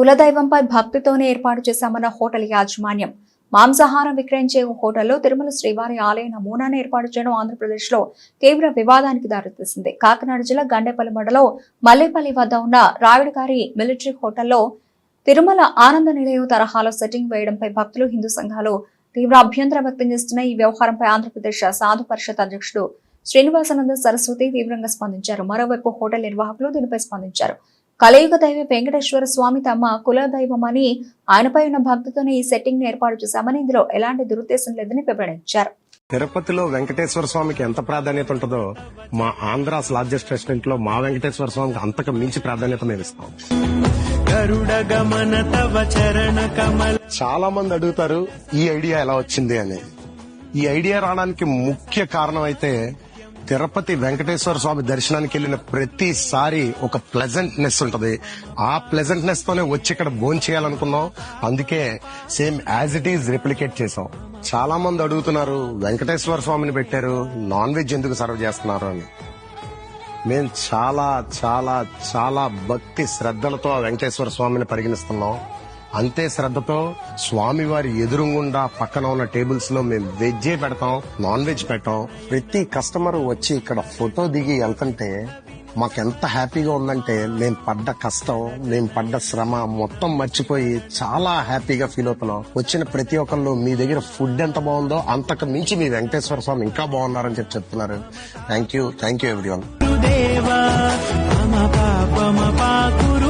కులదైవంపై భక్తితోనే ఏర్పాటు చేశామన్న హోటల్ యాజమాన్యం. మాంసాహారం విక్రయించే హోటల్లో తిరుమల శ్రీవారి ఆలయ నమూనాను ఏర్పాటు చేయడం ఆంధ్రప్రదేశ్లో తీవ్ర వివాదానికి దారితీసింది. కాకినాడ జిల్లా గండేపల్లి మండలం మల్లేపల్లి వద్ద ఉన్న రావిడిగారి మిలిటరీ హోటల్లో తిరుమల ఆనంద నిలయం తరహాలో సెట్టింగ్ వేయడంపై భక్తులు హిందూ సంఘాలు తీవ్ర అభ్యంతరం వ్యక్తం చేస్తున్న ఈ వ్యవహారంపై ఆంధ్రప్రదేశ్ సాధు పరిషత్ అధ్యక్షుడు శ్రీనివాసానంద సరస్వతి తీవ్రంగా స్పందించారు. మరోవైపు హోటల్ నిర్వాహకులు దీనిపై స్పందించారు. కలయుగ దైవ వెంకటేశ్వర స్వామి తమ కుల దైవమని ఆయనపై ఉన్న భక్తితోనే ఈ సెట్టింగ్ని ఏర్పాటు చేశామని ఇందులో ఎలాంటి దురుద్దేశం లేదని వివరించారు. తిరుపతిలో వెంకటేశ్వర స్వామికి ఎంత ప్రాధాన్యత ఉంటుందో మా ఆంధ్రాస్ లార్జెస్ట్ రెస్టారెంట్లో మా వెంకటేశ్వర స్వామికి అంతకు మించి ప్రాధాన్యత మేము ఇస్తాం. గరుడ గమన తవ చరణ కమల. చాలా మంది అడుగుతారు ఈ ఐడియా ఎలా వచ్చింది? అని. ఈ ఐడియా రావడానికి ముఖ్య కారణం అయితే తిరుపతి వెంకటేశ్వర స్వామి దర్శనానికి వెళ్ళిన ప్రతిసారి ఒక ప్లెజెంట్నెస్ ఉంటది. ఆ ప్లెజెంట్నెస్ తోనే వచ్చి ఇక్కడ భోజనం చేయాలనుకున్నాం. అందుకే same as it is replicate చేసాం. చాలా మంది అడుగుతున్నారు వెంకటేశ్వర స్వామిని పెట్టారు నాన్ వెజ్ ఎందుకు సర్వ్ చేస్తున్నారు? అని. మేము చాలా చాలా చాలా భక్తి శ్రద్ధలతో ఆ వెంకటేశ్వర స్వామిని పరిగణిస్తున్నాం. అంతే శ్రద్ధతో స్వామివారి ఎదురుగుండా పక్కన ఉన్న టేబుల్స్లో మేము వెజ్జే పెడతాం నాన్ వెజ్ పెట్టాం. ప్రతి కస్టమర్ వచ్చి ఇక్కడ ఫోటో దిగి వెళ్తుంటే మాకెంత హ్యాపీగా ఉందంటే మేము పడ్డ కష్టం మేము పడ్డ శ్రమ మొత్తం మర్చిపోయి చాలా హ్యాపీగా ఫీల్ అవుతున్నాం. వచ్చిన ప్రతి ఒక్కళ్ళు మీ దగ్గర ఫుడ్ ఎంత బాగుందో అంతకు మించి మీ వెంకటేశ్వర స్వామి ఇంకా బాగున్నారని చెప్పి చెప్తున్నారు. Thank you thank you everyone Deva